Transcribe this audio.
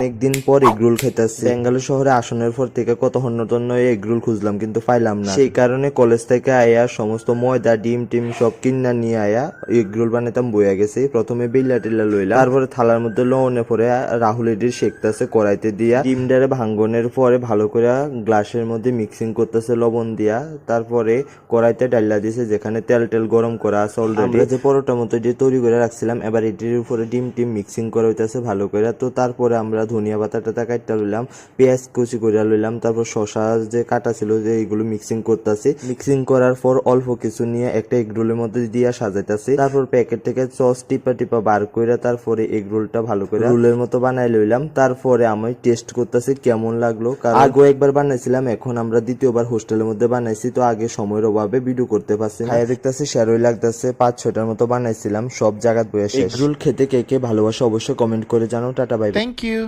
অনেকদিন পর এগরোল খাইতেছি। বেঙ্গালুর শহরে আসনের পর থেকে কত হন্যতন্য এগরোল খুঁজলাম কিন্তু পাইলাম না। সেই কারণে কলেজ থেকে আয়া সমস্ত ময়দা ডিম টিম সব কিনা নিয়ে আয়া এগরোল বানাইতাম বইয়া গেছে। প্রথমে বিল্লা টিল্লা লইলাম। তারপরে থালার মধ্যে লবণে পরে রাহুল এডির শেখতেছে কড়াইতে দিয়া ডিমটারে ভাঙ্গনের পরে ভালো করে গ্লাসের মধ্যে মিক্সিং করতেছে লবণ দিয়া। তারপরে কড়াইতে ডাল্লা দিছে যেখানে তেল টেল গরম করা আছে অলরেডি যে পরোটার মতো যে তৈরি করে রাখছিলাম এবার এটির উপরে ডিম টিম মিক্সিং করা হইতেছে ভালো করে তো তারপরে আমরা ধনিয়া পাতা টাতা কাটটা লইলাম পেঁয়াজ কুচি করে লইলাম তারপর শশা যে কাটা ছিল যে এইগুলো মিক্সিং করতেছি। মিক্সিং করার পর অল্প কিছু নিয়ে একটা এগ রোলের মধ্যে দিয়া সাজাইতাছি। তারপর প্যাকেট থেকে সস টিপা টিপা বার করে তারপরে এগ রোলটা ভালো করে রোলের মতো বানাই লইলাম। তারপরে আমি টেস্ট করতেছি কেমন লাগল। কারণ আগেও একবার বানাইছিলাম এখন আমরা দ্বিতীয়বার হোস্টেলের মধ্যে বানাইছি তো আগে সময়ের অভাবে ভিডিও করতে পারছি খাইয়া দেখতেছি শেরোই লাগতেছে পাঁচ ছটার মতো বানাইছিলাম সব জায়গায় বসে এগ রোল খেতে কে কে ভালোবাসে অবশ্যই কমেন্ট করে জানাও। Tata bye bye. Thank you.